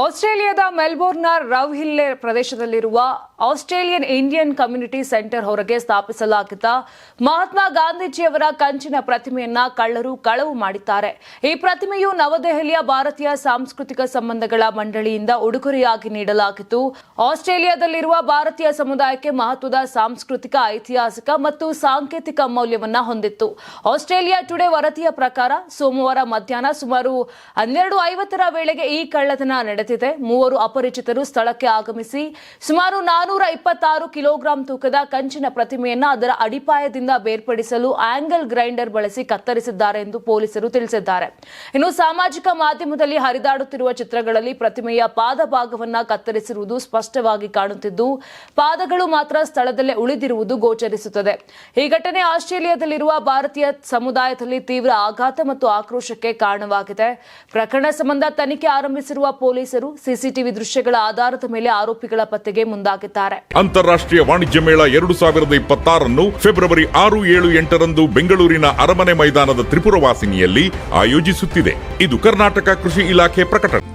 ಆಸ್ಟ್ರೇಲಿಯಾದ ಮೆಲ್ಬೋರ್ನ್ನ ರವ್ ಹಿಲ್ಲೆ ಪ್ರದೇಶದಲ್ಲಿರುವ Australian Indian community centre ಹೊರಗೆ ಸ್ಥಾಪಿಸಲಾಗಿದ್ದ ಮಹಾತ್ಮ ಗಾಂಧೀಜಿಯವರ ಕಂಚಿನ ಪ್ರತಿಮೆಯನ್ನ ಕಳ್ಳರು ಕಳವು ಮಾಡಿದ್ದಾರೆ. ಈ ಪ್ರತಿಮೆಯು ನವದೆಹಲಿಯ ಭಾರತೀಯ ಸಾಂಸ್ಕೃತಿಕ ಸಂಬಂಧಗಳ ಮಂಡಳಿಯಿಂದ ಉಡುಗೊರೆಯಾಗಿ ನೀಡಲಾಗಿತ್ತು ಆಸ್ಟ್ರೇಲಿಯಾದಲ್ಲಿರುವ ಭಾರತೀಯ ಸಮುದಾಯಕ್ಕೆ ಮಹತ್ವದ ಸಾಂಸ್ಕೃತಿಕ, ಐತಿಹಾಸಿಕ ಮತ್ತು ಸಾಂಕೇತಿಕ ಮೌಲ್ಯವನ್ನ ಹೊಂದಿತ್ತು. ಆಸ್ಟ್ರೇಲಿಯಾ ಟುಡೇ ವರದಿಯ ಪ್ರಕಾರ ಸೋಮವಾರ ಮಧ್ಯಾಹ್ನ ಸುಮಾರು ಹನ್ನೆರಡು ಐವತ್ತರ ವೇಳೆಗೆ ಈ ಕಳ್ಳತನ ನಡೆದಿದೆ. ಮೂವರು ಅಪರಿಚಿತರು ಸ್ಥಳಕ್ಕೆ ಆಗಮಿಸಿ ಸುಮಾರು ನಾನೂರ ಇಪ್ಪತ್ತಾರು ಕಿಲೋಗ್ರಾಂ ತೂಕದ ಕಂಚಿನ ಪ್ರತಿಮೆಯನ್ನು ಅದರ ಅಡಿಪಾಯದಿಂದ ಬೇರ್ಪಡಿಸಲು ಆಂಗಲ್ ಗ್ರೈಂಡರ್ ಬಳಸಿ ಕತ್ತರಿಸಿದ್ದಾರೆ ಎಂದು ಪೊಲೀಸರು ತಿಳಿಸಿದ್ದಾರೆ. ಇನ್ನು ಸಾಮಾಜಿಕ ಮಾಧ್ಯಮದಲ್ಲಿ ಹರಿದಾಡುತ್ತಿರುವ ಚಿತ್ರಗಳಲ್ಲಿ ಪ್ರತಿಮೆಯ ಪಾದ ಭಾಗವನ್ನು ಕತ್ತರಿಸಿರುವುದು ಸ್ಪಷ್ಟವಾಗಿ ಕಾಣುತ್ತಿದ್ದು, ಪಾದಗಳು ಮಾತ್ರ ಸ್ಥಳದಲ್ಲೇ ಉಳಿದಿರುವುದು ಗೋಚರಿಸುತ್ತದೆ. ಈ ಘಟನೆ ಆಸ್ಟ್ರೇಲಿಯಾದಲ್ಲಿರುವ ಭಾರತೀಯ ಸಮುದಾಯದಲ್ಲಿ ತೀವ್ರ ಆಘಾತ ಮತ್ತು ಆಕ್ರೋಶಕ್ಕೆ ಕಾರಣವಾಗಿದೆ. ಪ್ರಕರಣ ಸಂಬಂಧ ತನಿಖೆ ಆರಂಭಿಸಿರುವ ಪೊಲೀಸರು ಸಿಸಿಟಿವಿ ದೃಶ್ಯಗಳ ಆಧಾರದ ಮೇಲೆ ಆರೋಪಿಗಳ ಪತ್ತೆಗೆ ಮುಂದಾಗಿದ್ದಾರೆ. ಅಂತಾರಾಷ್ಟ್ರೀಯ ವಾಣಿಜ್ಯ ಮೇಳ ಎರಡು ಸಾವಿರದ ಇಪ್ಪತ್ತಾರನ್ನು ಫೆಬ್ರವರಿ ಆರು ಏಳು ಎಂಟರಂದು ಬೆಂಗಳೂರಿನ ಅರಮನೆ ಮೈದಾನದ ತ್ರಿಪುರವಾಸಿನಿಯಲ್ಲಿ ಆಯೋಜಿಸುತ್ತಿದೆ. ಇದು ಕರ್ನಾಟಕ ಕೃಷಿ ಇಲಾಖೆ ಪ್ರಕಟಣೆ.